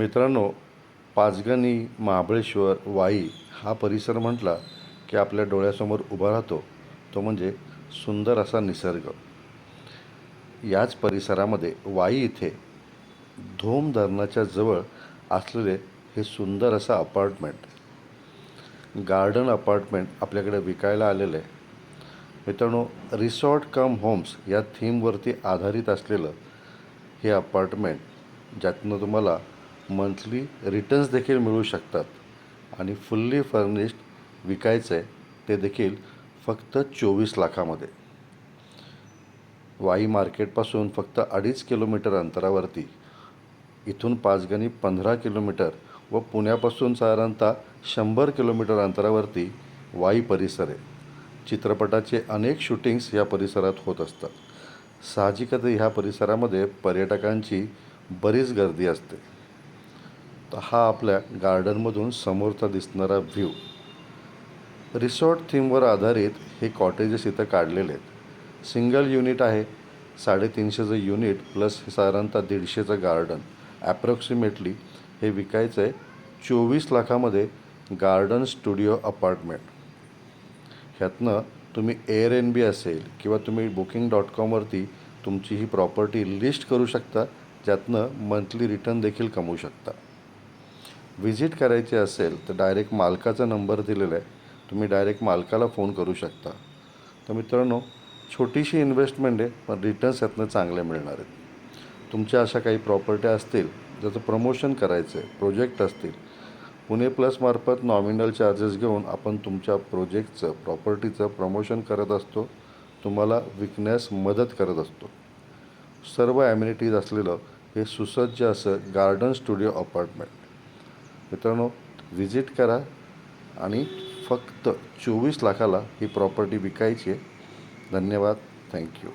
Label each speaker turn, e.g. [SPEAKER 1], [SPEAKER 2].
[SPEAKER 1] मित्रांनो पाचगणी महाबळेश्वर वाई हा परिसर म्हटला की आपल्या डोळ्यासमोर उभा राहतो. तो म्हणजे सुंदर असा निसर्ग. याच परिसरामध्ये वाई इथे धोम धरणाच्या जवळ असलेले हे सुंदर असं अपार्टमेंट गार्डन अपार्टमेंट आपल्याकडे विकायला आलेलं आहे. मित्रांनो रिसॉर्ट कम होम्स या थीमवरती आधारित असलेलं हे अपार्टमेंट ज्यातनं तुम्हाला मंथली रिटर्न्स देखील मिळू शकतात. आणि फुल्ली फर्निश्ड विकायचं आहे ते देखील फक्त चोवीस लाखामध्ये. वाई मार्केटपासून फक्त अडीच किलोमीटर अंतरावरती. इथून पाचगणी पंधरा किलोमीटर व पुण्यापासून साधारणतः शंभर किलोमीटर अंतरावरती वाई परिसर. आहे चित्रपटाचे अनेक शूटिंग्स या परिसरात होत असतात. साहजिकच ह्या परिसरामध्ये पर्यटकांची बरीच गर्दी असते. तर हा आपल्या गार्डनमधून समोरचा दिसणारा व्ह्यू रिसॉर्ट थीमवर आधारित हे कॉटेजेस इथं काढलेले आहेत. सिंगल युनिट आहे साडेतीनशेचं युनिट प्लस साधारणतः दीडशेचं गार्डन ॲप्रॉक्सिमेटली हे विकायचं आहे चोवीस लाखामध्ये गार्डन स्टुडिओ अपार्टमेंट ह्यातनं तुम्ही एअर एन बी असेल किंवा तुम्ही बुकिंग डॉट कॉमवरती तुमची ही प्रॉपर्टी लिस्ट करू शकता ज्यातनं मंथली रिटर्न देखील कमवू शकता. व्हिजिट करायची असेल तर डायरेक्ट मालकाचा नंबर दिलेला आहे. तुम्ही डायरेक्ट मालकाला फोन करू शकता. तर मित्रांनो छोटीशी इन्व्हेस्टमेंट आहे पण रिटर्न्स यातनं चांगले मिळणार आहेत. तुमच्या अशा काही प्रॉपर्ट्या असतील ज्याचं प्रमोशन करायचं आहे प्रोजेक्ट असतील पुणे प्लसमार्फत नॉमिनल चार्जेस घेऊन आपण तुमच्या प्रोजेक्टचं प्रॉपर्टीचं प्रमोशन करत असतो. तुम्हाला विकण्यास मदत करत असतो. सर्व ॲम्युनिटीज असलेलं हे सुसज्ज असं गार्डन स्टुडिओ अपार्टमेंट मित्रांनो व्हिजिट करा आणि फक्त चोवीस लाखाला ही प्रॉपर्टी विकायची आहे. धन्यवाद. थँक्यू